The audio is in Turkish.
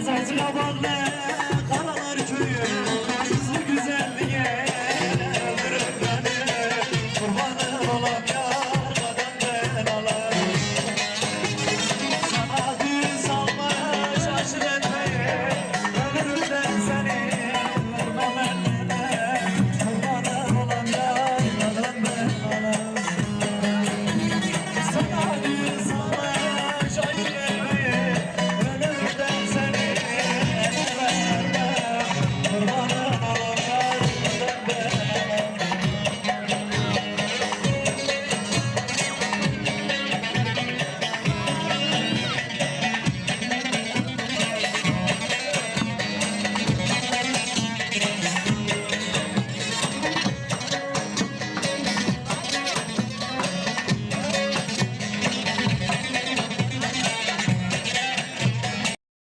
Esasına bağlı karalar köyü.